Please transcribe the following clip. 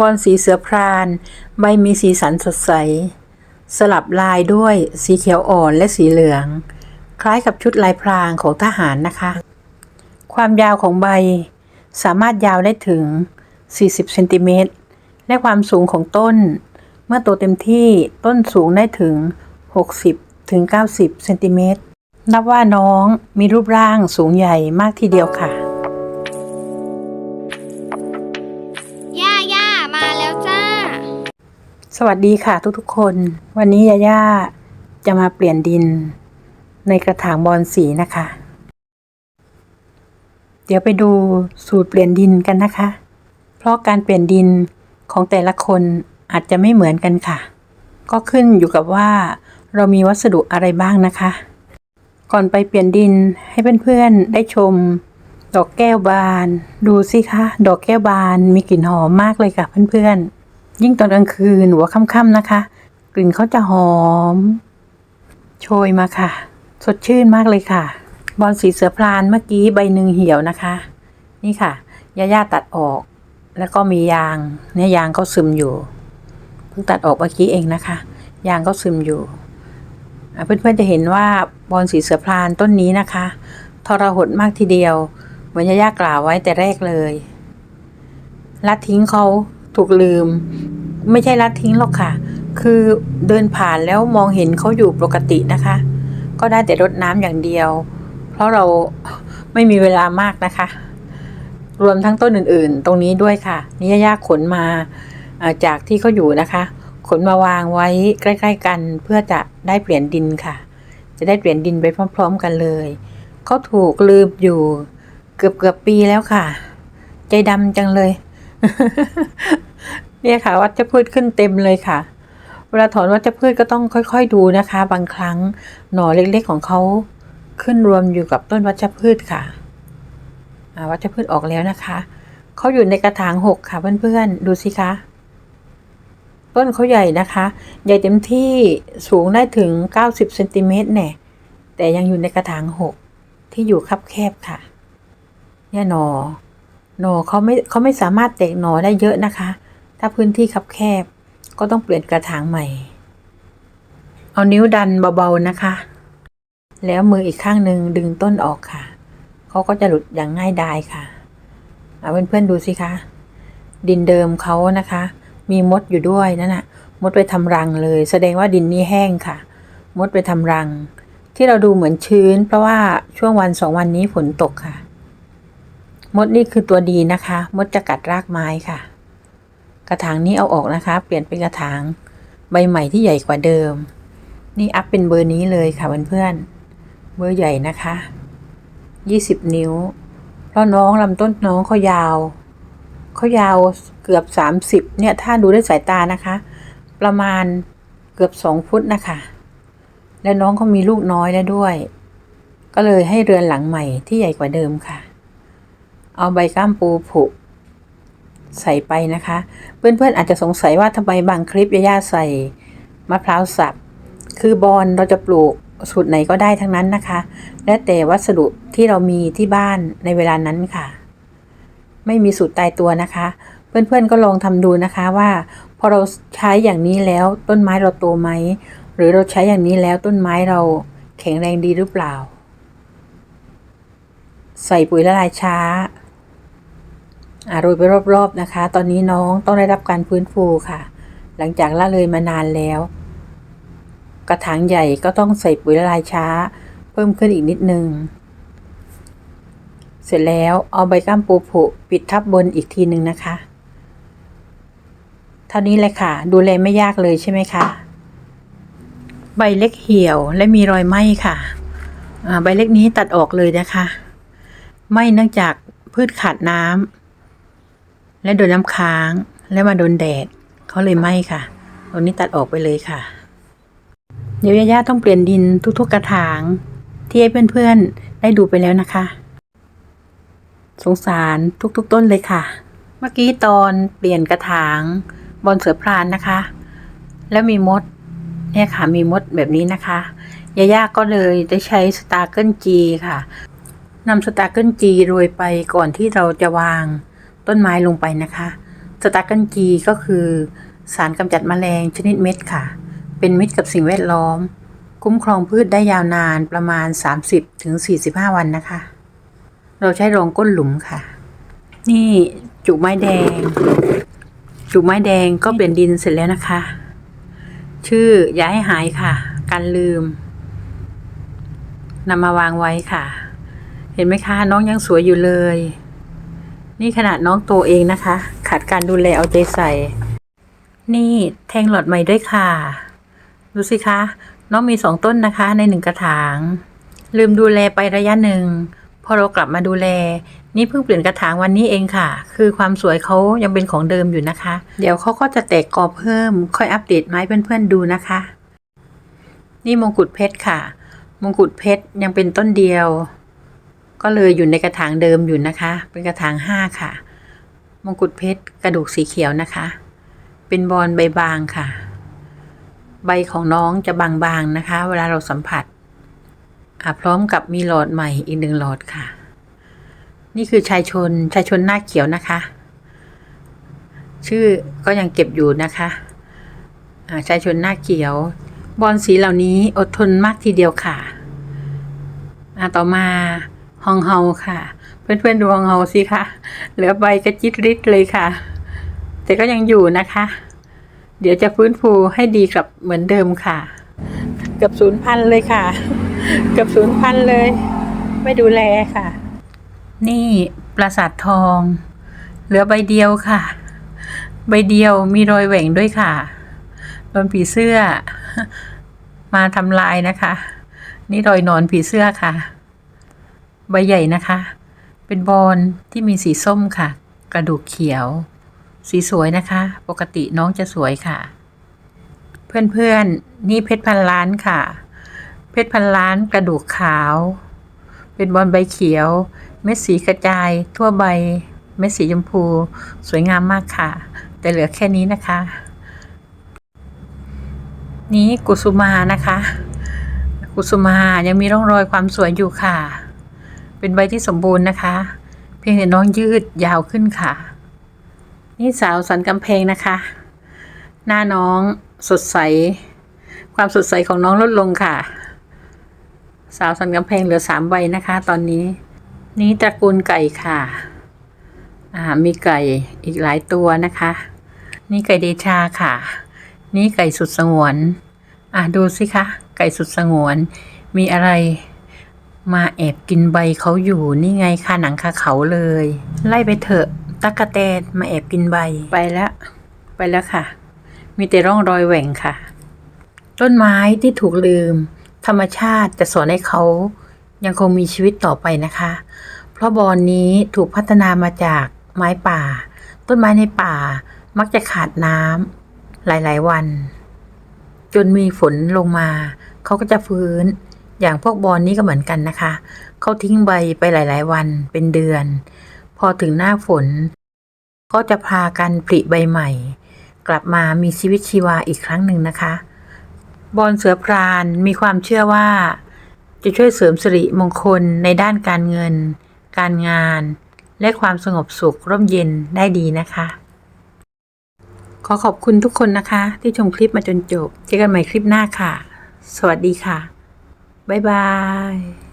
บอนสีเสือพราน ใบมีสีสันสดใส สลับลายด้วยสีเขียวอ่อนและสีเหลือง คล้ายกับชุดลายพรางของทหารนะคะ ความยาวของใบสามารถยาวได้ถึง 40 เซนติเมตร และความสูงของต้น เมื่อโตเต็มที่ต้นสูงได้ถึง 60 ถึง 90 เซนติเมตร นับว่าน้องมีรูปร่างสูงใหญ่มากทีเดียวค่ะ สวัสดีค่ะทุกๆคน วันนี้ยาย่าจะมาเปลี่ยนดินในกระถางบอลสีนะคะ เดี๋ยวไปดูสูตรเปลี่ยนดินกันนะคะ เพราะการเปลี่ยนดินของแต่ละคนอาจจะไม่เหมือนกันค่ะ ก็ขึ้นอยู่กับว่า เรามีวัสดุอะไรบ้างนะคะ ก่อนไปเปลี่ยนดินให้เพื่อนๆได้ชม ดอกแก้วบาน ดูสิคะดอกแก้วบานมีกลิ่นหอมมากเลยค่ะเพื่อนๆ ยิ่งตอนกลางคืนหัวค่ำๆนะคะ กลิ่นเขาจะหอม โชยมาค่ะ สดชื่นมากเลยค่ะ บอลสีเสือพรานเมื่อกี้ใบหนึ่งเหี่ยวนะคะ นี่ค่ะย่าย่าตัดออก แล้วก็มียางเนี่ยยางเขาซึมอยู่เพิ่งตัดออกเมื่อกี้เองนะคะ ยางก็ซึมอยู่เพื่อนๆจะเห็นว่าบอลสีเสือพรานต้นนี้นะคะทรหดมากทีเดียวเหมือนย่าย่ากล่าวไว้แต่แรกเลยละทิ้งเขา ถูกลืม ไม่ใช่ละทิ้งหรอกค่ะ คือเดินผ่านแล้วมองเห็นเขาอยู่ปกตินะคะ ก็ได้แต่รดน้ำอย่างเดียว เพราะเราไม่มีเวลามากนะคะ รวมทั้งต้นอื่นๆ ตรงนี้ด้วยค่ะ นี่ย่าขนมาจากที่เขาอยู่นะคะ ขนมาวางไว้ใกล้ๆ กันเพื่อจะได้เปลี่ยนดินค่ะ จะได้เปลี่ยนดินไปพร้อม ๆ กันเลยเขาถูกลืมอยู่ เกือบเกือบๆปีแล้วค่ะ ใจดำจังเลย เนี่ยค่ะวัชพืชขึ้นเต็มเลยค่ะ เวลาถอนวัชพืชก็ต้องค่อย ๆ ดูนะคะ บางครั้งหน่อเล็กๆของเขาขึ้นรวมอยู่กับต้นวัชพืชค่ะวัชพืชออกแล้วนะคะเขาอยู่ในกระถางหกค่ะเพื่อนๆดูสิคะต้นเขาใหญ่นะคะ ใหญ่เต็มที่สูงได้ถึง 90เซนติเมตรแน่แต่ยังอยู่ในกระถางหกที่อยู่คับแคบค่ะเนี่ยหนอ หน่อเขาไม่เขาไม่สามารถแตกหน่อได้เยอะนะคะ ถ้าพื้นที่คับแคบ ก็ต้องเปลี่ยนกระถางใหม่ เอานิ้วดันเบาๆนะคะ แล้วมืออีกข้างหนึ่งดึงต้นออกค่ะเขาก็จะหลุดอย่างง่ายดายค่ะเอาเพื่อนๆดูสิคะ ดินเดิมเขานะคะ มีมดอยู่ด้วยนั่นน่ะ มดไปทำรังเลย แสดงว่าดินนี้แห้งค่ะ มดไปทำรัง ที่เราดูเหมือนชื้น เพราะว่าช่วงวันสองวันนี้ฝนตกค่ะ มดนี่คือตัวดีนะคะ มดจะกัดรากไม้ค่ะ กระถางนี้เอาออกนะคะ เปลี่ยนเป็นกระถางใบใหม่ที่ใหญ่กว่าเดิม นี่อัพเป็นเบอร์นี้เลยค่ะเพื่อนๆ เบอร์ใหญ่นะคะ 20 นิ้ว เพราะน้องลำต้นน้องเขายาว เขายาวเกือบ 30 เนี่ยถ้าดูด้วยสายตานะคะ ประมาณเกือบ 2 ฟุตนะคะ และน้องเขามีลูกน้อยแล้วด้วย ก็เลยให้เรือนหลังใหม่ที่ใหญ่กว่าเดิมค่ะ เอาใบก้ามปูผุใส่ไปนะคะ เพื่อนๆอาจจะสงสัยว่าทำไมบางคลิปย่าๆใส่มะพร้าวสับ คือบอลเราจะปลูกสูตรไหนก็ได้ทั้งนั้นนะคะ และแต่วัสดุที่เรามีที่บ้านในเวลานั้นค่ะ ไม่มีสูตรตายตัวนะคะ เพื่อนๆก็ลองทำดูนะคะว่าพอเราใช้อย่างนี้แล้วต้นไม้เราโตไหม หรือเราใช้อย่างนี้แล้วต้นไม้เราแข็งแรงดีหรือเปล่า ใส่ปุ๋ยละลายช้า โรยไปรอบๆนะคะ ตอนนี้น้องต้องได้รับการฟื้นฟูค่ะ หลังจากละเลยมานานแล้ว กระถางใหญ่ก็ต้องใส่ปุ๋ยละลายช้า เพิ่มขึ้นอีกนิดนึง เสร็จแล้วเอาใบก้ามปูผุปิดทับบนอีกทีหนึ่งนะคะ เท่านี้เลยค่ะ ดูแลไม่ยากเลยใช่ไหมคะใบเล็กเหี่ยวและมีรอยไหม้ค่ะใบเล็กนี้ตัดออกเลยนะคะไหม้เนื่องจากพืชขาดน้ำ และโดนน้ำค้างและมาโดนแดดเขาเลยไหม้ค่ะตรงนี้ตัดออกไปเลยค่ะ เดี๋ยวย่าๆต้องเปลี่ยนดินทุกๆกระถาง ที่ให้เพื่อนๆได้ดูไปแล้วนะคะ สงสารทุกๆต้นเลยค่ะ เมื่อกี้ตอนเปลี่ยนกระถางบอลเสือพรานนะคะ แล้วมีมดเนี่ยค่ะมีมดแบบนี้นะคะย่าๆก็เลยได้ใช้สตาร์เกิลจีค่ะนำสตาร์เกิลจีโรยไปก่อนที่เราจะวาง ต้นไม้ลงไปนะคะสตาร์กันจีก็คือสารกำจัดแมลงชนิดเม็ดค่ะ เป็นมิตรกับสิ่งแวดล้อม คุ้มครองพืชได้ยาวนานประมาณ 30-45ถึง45 วันนะคะ เราใช้รองก้นหลุมค่ะ นี่จุไม้แดง จุไม้แดงก็เปลี่ยนดินเสร็จแล้วนะคะ ชื่ออย่าให้หายค่ะ การลืมนำมาวางไว้ค่ะ เห็นไหมคะน้องยังสวยอยู่เลย นี่ขนาดน้องโตเองนะคะ ขาดการดูแลเอาใจใส่ นี่แทงหลอดใหม่ด้วยค่ะ ดูสิคะ น้องมีสองต้นนะคะ ในหนึ่งกระถาง ลืมดูแลไประยะหนึ่ง พอเรากลับมาดูแล นี่เพิ่งเปลี่ยนกระถางวันนี้เองค่ะ คือความสวยเขายังเป็นของเดิมอยู่นะคะ เดี๋ยวเขาก็จะแตกกอเพิ่ม ค่อยอัปเดตมาให้เพื่อนๆดูนะคะ นี่มงกุฎเพชรค่ะ มงกุฎเพชรยังเป็นต้นเดียว ก็เลยอยู่ในกระถางเดิมอยู่นะคะ เป็นกระถางห้าค่ะ มงกุฎเพชรกระดูกสีเขียวนะคะ เป็นบอลใบบางค่ะ ใบของน้องจะบางๆนะคะ เวลาเราสัมผัสอะพร้อมกับมีหลอดใหม่อีกหนึ่งหลอดค่ะ นี่คือชายชนชายชนหน้าเขียวนะคะ ชื่อก็ยังเก็บอยู่นะคะอ่าชายชนหน้าเขียว บอลสีเหล่านี้อดทนมากทีเดียวค่ะอ่าต่อมา ฮองเฮาค่ะ เพื่อนๆดูฮองเฮาสิคะเหลือใบกระจิตริดเลยค่ะ แต่ก็ยังอยู่นะคะ เดี๋ยวจะฟื้นฟูให้ดีกลับเหมือนเดิมค่ะ เกือบศูนย์พันเลยค่ะ เกือบศูนย์พันเลย ไม่ดูแลค่ะ นี่ปราสาททอง เหลือใบเดียวค่ะ ใบเดียวมีรอยแหว่งด้วยค่ะโดนผีเสื้อ มาทำลายนะคะ นี่รอยนอนผีเสื้อค่ะ ใบใหญ่นะคะ เป็นบอลที่มีสีส้มค่ะ กระดูกเขียว สีสวยนะคะ ปกติน้องจะสวยค่ะ เพื่อนๆนี่เพชรพันล้านค่ะ เพชรพันล้านกระดูกขาว เป็นบอลใบเขียว เม็ดสีกระจายทั่วใบ เม็ดสีชมพู สวยงามมากค่ะ แต่เหลือแค่นี้นะคะ นี้กุสุมานะคะ กุสุมายังมีร่องรอยความสวยอยู่ค่ะ เป็นใบที่สมบูรณ์นะคะ เพียงแต่น้องยืดยาวขึ้นค่ะ นี่สาวสันกำแพงนะคะ หน้าน้องสดใส ความสดใสของน้องลดลงค่ะ สาวสันกำแพงเหลือสามใบนะคะ ตอนนี้ นี่ตระกูลไก่ค่ะอ่ามีไก่อีกหลายตัวนะคะ นี่ไก่เดชาค่ะ นี่ไก่สุดสงวน อะดูสิคะ ไก่สุดสงวน มีอะไร มาแอบกินใบเขาอยู่นี่ไงค่ะหนังคาเขาเลย ไล่ไปเถอะตักกะแตนมาแอบกินใบไปแล้วไปแล้วค่ะ มีแต่ร่องรอยแหว่งค่ะ ต้นไม้ที่ถูกลืม ธรรมชาติจะสอนให้เขายังคงมีชีวิตต่อไปนะคะ เพราะบอนนี้ถูกพัฒนามาจากไม้ป่า ต้นไม้ในป่ามักจะขาดน้ำหลายๆวัน จนมีฝนลงมา เขาก็จะฟื้น อย่างพวกบอลนี้ก็เหมือนกันนะคะ เขาทิ้งใบไปหลาย ๆ วันเป็นเดือน พอถึงหน้าฝน ก็จะพากันผลิใบใหม่ กลับมามีชีวิตชีวาอีกครั้งหนึ่งนะคะ บอลเสือพรานมีความเชื่อว่า จะช่วยเสริมสิริมงคลในด้านการเงิน การงาน และความสงบสุขร่มเย็นได้ดีนะคะขอขอบคุณทุกคนนะคะ ที่ชมคลิปมาจนจบ เจอกันใหม่คลิปหน้าค่ะ สวัสดีค่ะ บ๊ายบาย